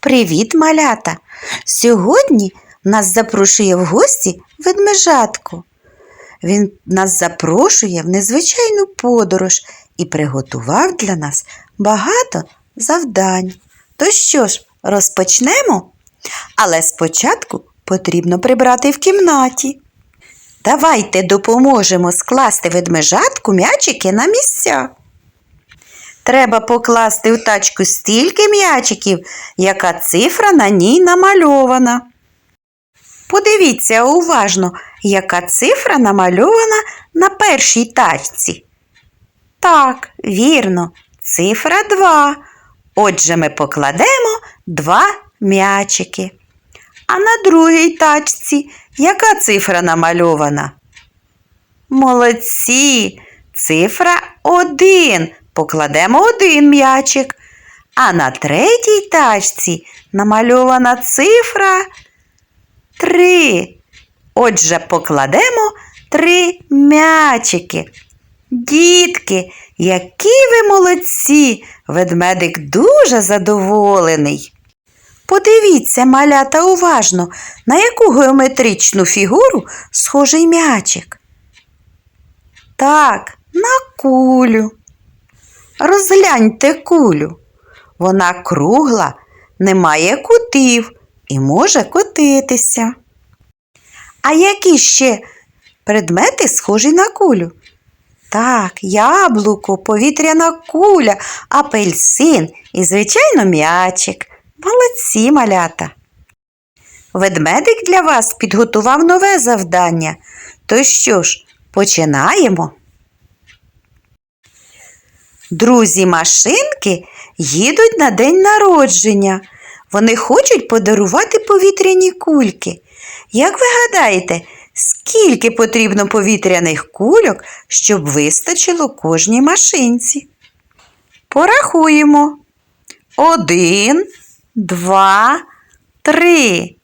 Привіт, малята! Сьогодні нас запрошує в гості ведмежатко. Він нас запрошує в незвичайну подорож і приготував для нас багато завдань. То що ж, розпочнемо? Але спочатку потрібно прибрати в кімнаті. Давайте допоможемо скласти ведмежатку м'ячики на місця. Треба покласти в тачку стільки м'ячиків, яка цифра на ній намальована. Подивіться уважно, яка цифра намальована на першій тачці. Так, вірно, цифра 2. Отже, ми покладемо два м'ячики. А на другій тачці яка цифра намальована? Молодці! Цифра 1. Покладемо один м'ячик. А на третій тачці намальована цифра 3. Отже, покладемо три м'ячики. Дітки, які ви молодці! Ведмедик дуже задоволений. Подивіться, малята, уважно, на яку геометричну фігуру схожий м'ячик. Так, на кулю. Розгляньте кулю. Вона кругла, не має кутів і може котитися. А які ще предмети схожі на кулю? Так, яблуко, повітряна куля, апельсин і, звичайно, м'ячик. Молодці малята. Ведмедик для вас підготував нове завдання. То що ж, починаємо. Друзі машинки їдуть на день народження. Вони хочуть подарувати повітряні кульки. Як ви гадаєте, скільки потрібно повітряних кульок, щоб вистачило кожній машинці? Порахуємо. Один, два, три.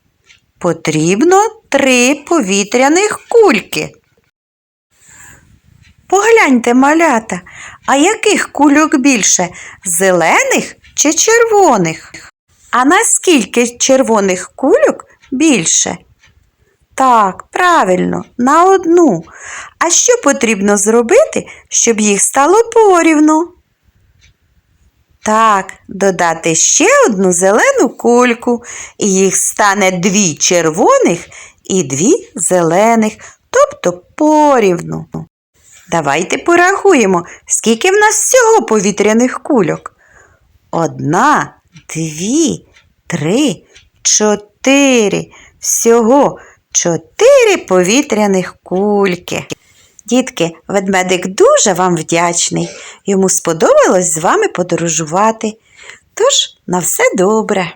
Потрібно три повітряних кульки. Погляньте, малята, а яких кульок більше? Зелених чи червоних? А наскільки червоних кульок більше? Так, правильно, на одну. А що потрібно зробити, щоб їх стало порівну? Так, додати ще одну зелену кульку, і їх стане дві червоних і дві зелених, тобто порівну. Давайте порахуємо, скільки в нас всього повітряних кульок. Одна, дві, три, чотири. Всього чотири повітряних кульки. Дітки, ведмедик дуже вам вдячний. Йому сподобалось з вами подорожувати. Тож на все добре.